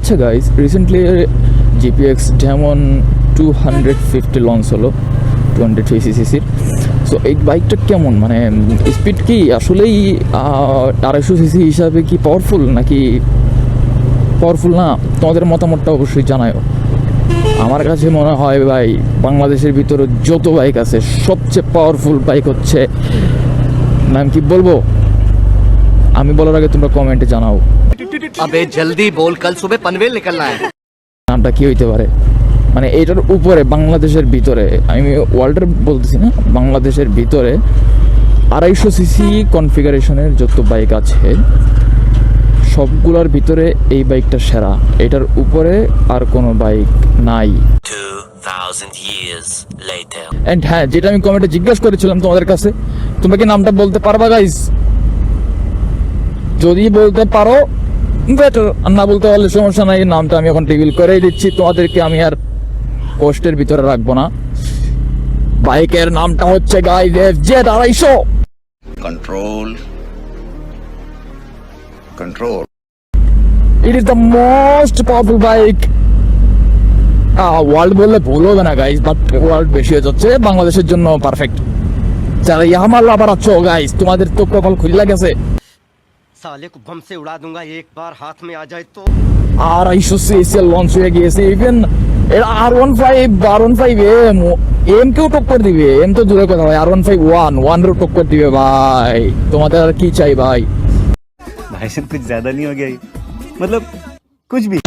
আচ্ছা guys recently GPX যেমন two hundred fifty launch হলো টু হান্ড্রেড ফিফটি সিসির সো এই বাইকটা কেমন? মানে স্পিড কি আসলেই আড়াইশো সিসি হিসাবে কি পাওয়ারফুল নাকি পাওয়ারফুল না? তোমাদের মতামতটা অবশ্যই জানাও আমার কাছে মনে হয় ভাই, বাংলাদেশের ভিতরে যত বাইক আছে, সবচেয়ে পাওয়ারফুল বাইক হচ্ছে, নাম কি বলব? আমি বলার আগে তোমরা কমেন্টে জানাও। আবে জলদি বল কাল সুবে পনভেল নিকলনা হ্যায় নামটা কি হইতে পারে? মানে এটার উপরে বাংলাদেশের ভিতরে আমি ওয়ার্ল্ডের বলতেছি না বাংলাদেশের ভিতরে আড়াইশো সিসি কনফিগারেশনের যত বাইক আছে সবগুলোর ভিতরে এই বাইকটা সেরা। এটার উপরে আর কোনো বাইক নাই। অ্যান্ড হ্যাঁ যেটা আমি কমেন্টে জিজ্ঞেস করেছিলাম তোমাদের কাছে তোমরা কি নামটা বলতে পারবা গাইস যদি বলতে পারো বেটার না বলতে পারলে সমস্যা নাই নামটা আমি এখন রিভিল করেই দিচ্ছি। তোমাদেরকে আমি আর পোস্টের ভিতরে রাখব না। বাইকের নামটা হচ্ছে গাইজ এফ জেড আড়াইশো। Control. Control. It is the most powerful bike world বললে ভুল হবে না গাইজ বাট ওয়ার্ল্ড বেশি হয়ে যাচ্ছে। বাংলাদেশের জন্য পারফেক্ট যারা ইয়ামাল আবার আছো গাইজ তোমাদের তো কপাল খুলে গেছে। साले को बम से उड़ा दूंगा एक बार हाथ में आ जाए तो আড়াইশো সিএসি লঞ্চ হয়ে গিয়েছে ইভেন এর R one five R one five M M কেও টক্কর দিবে এম তো দূরে কথা ভাই R one five one one rho টক্কর দিবে ভাই তোমাদের আর কি চাই ভাই भाई साहब कुछ ज्यादा नहीं हो गया ये? मतलब कुछ भी